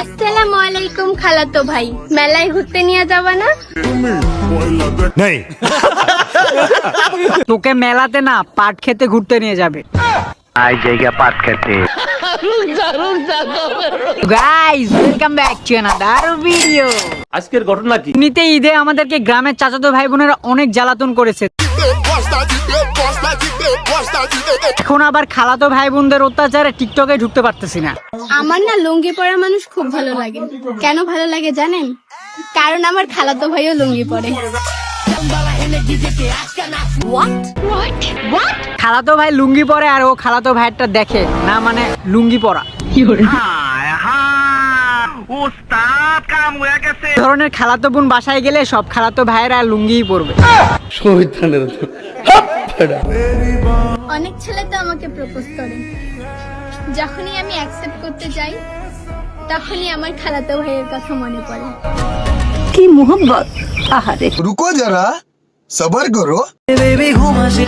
আসসালামু আলাইকুম খালাতো ভাই। মেলায় ঘুরতে নিয়ে যাবা না? नहीं তোকে মেলাতে না পাট খেতে ঘুরতে নিয়ে যাবে। আই জায়গা পাট খেতে। Guys welcome back to another video আজকের ঘটনা কি? এমনিতে ঈদে আমাদেরকে গ্রামের চাচাতো ভাই বোনেরা অনেক জ্বালাতন করেছে। এখন আবার খালাতো ভাই বোনদের অত্যাচারে টিকটকে ঢুকতে পারতেছি না। আমার না লুঙ্গি পরা মানুষ খুব ভালো লাগে। কেন ভালো লাগে জানেন? কারণ আমার খালাতো ভাইও লুঙ্গি পরে। খালাতো ভাই লুঙ্গি পরে আর ও খালাতো ভাইয়েরটা দেখে না মানে লুঙ্গি পরা। হয়ে ধরনের খালাতো বোন বাসায় গেলে সব খালাতো ভাইয়েরা লুঙ্গিই পরবে। অনেক ছেলে তো আমাকে প্রপোজ করে। যখনই আমি অ্যাকসেপ্ট করতে যাই তখনই আমার খালাতো ভাইয়ের কথা মনে পড়ে। কি মোহব্বত আহারে। রুকো যারা সবার করো।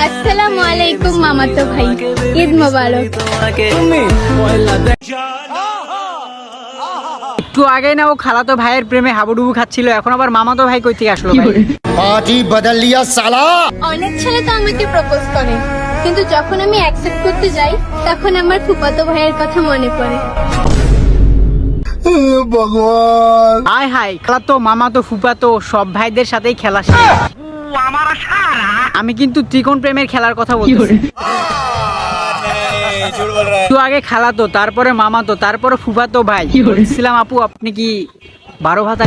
আসসালামু আলাইকুম মামাতো ভাই ঈদ মোবারক। একটু আগে না ও খালাতো ভাইয়ের প্রেমে হাবুডুবু খাচ্ছিল এখন আবার মামাতো ভাই কই থেকে আসলো পার্টি বদল লিয়া সালা। অনেক ছেলে তো আমাকে প্রপোজ করে। কিন্তু যখন আমি অ্যাকসেপ্ট করতে যাই তখন আমার ফুপাতো ভাইয়ের কথা মনে পড়ে। ভগবান। হাই হাই তো মামা তো ফুপা তো সব ভাইদের সাথেই খেলা আমি কিন্তু ত্রিকোণ প্রেমের খেলার কথা বলছি তো আগে খালা তো তারপরে মামা তো তারপরে ফুফা তো ভাই। বলছিলাম আপু আপনি কি বারো ভাতা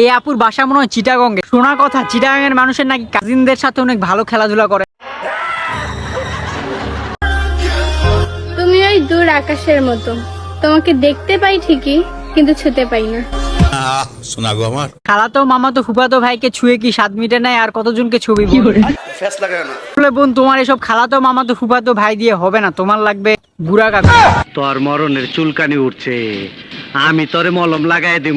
এই আপুর বাসা মনে হয় চিটাগঙ্গে। শোনা কথা চিটাগঙ্গের মানুষের নাকি কাজিনদের সাথে অনেক ভালো খেলাধুলা করে। আকাশের মতো। তোমাকে দেখতে পাই ঠিকই কিন্তু ছুতে পাই না। শোনা গো আমার। ফুফাতো কি মিটে নাই আর কতজনকে ছবি বলে? বোন তোমার এসব ফুফাতো ভাই দিয়ে হবে না তোমার লাগবে বুড়া কাকা। তোর মরণের চুলকানি উঠছে। আমি তোরে মলম লাগাই দিব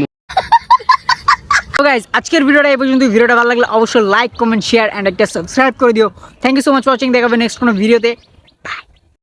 গাইজ আজকের ভিডিওটা এই পর্যন্ত ভিডিওটা ভালো লাগলে অবশ্যই লাইক কমেন্ট শেয়ার অ্যান্ড একটা সাবস্ক্রাইব করে দিও। Thank you so much watching দেখাবে নেক্সট কোনো ভিডিওতে বাই